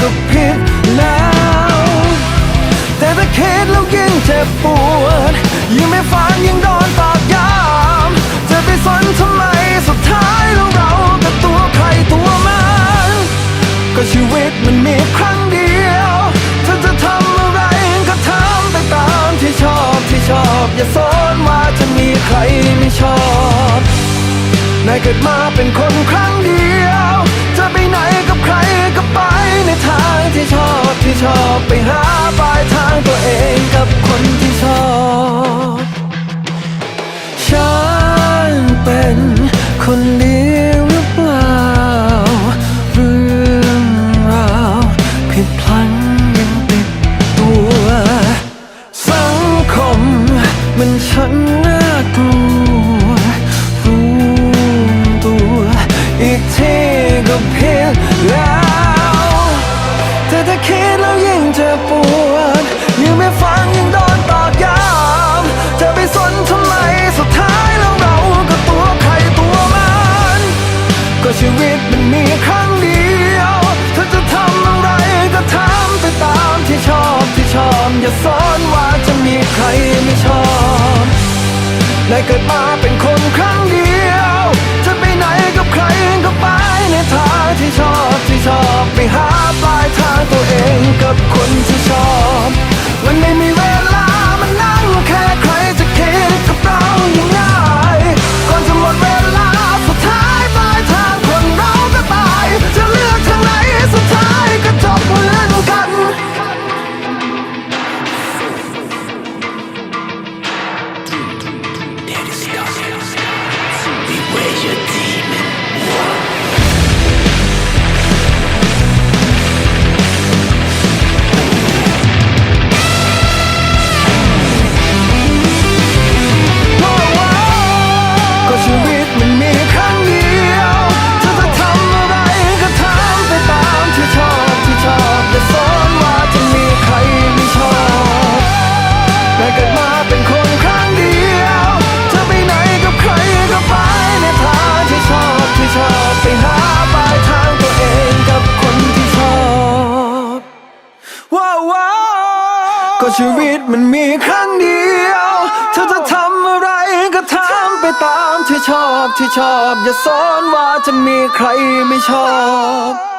ก็ผิดแล้ว แต่ถ้าคิดแล้วยิ่งเจ็บปวดยิ่งไม่ฟังยิ่งโดนตอกย้ำจะไปสนทำไมสุดท้ายแล้วเราก็ตัวใครตัวมันก็ชีวิตมันมีครั้งเดียวถ้าจะทำอะไรก็ทำไปตามที่ชอบที่ชอบอย่าสนว่าจะมีใครไม่ชอบนายเกิดมาเป็นคนครั้งเดียว จะไปไหนกับใครก็ไป ทางที่ชอบที่ชอบไปหาปลายทางตัวเองกับคนที่ชอบ ฉันเป็นคนดีหรื คิดแล้วยิ่งเจ็บปวดยิ่งไม่ฟังยิ่งโดนตอกย้ำจะไปสนทำไมสุดท้ายแล้วเราก็ตัวใครตัวมัน ก็ชีวิตมันมีครั้งเดียวถ้าจะทำอะไรก็ทำไปตามที่ชอบที่ชอบอย่าสอนว่าจะมีใครไม่ชอบได้เกิดมา ก็ชีวิตมันมีครั้งเดียว เธอจะทำอะไรก็ทำไปตามที่ชอบที่ชอบ อย่าสอนว่าจะมีใครไม่ชอบ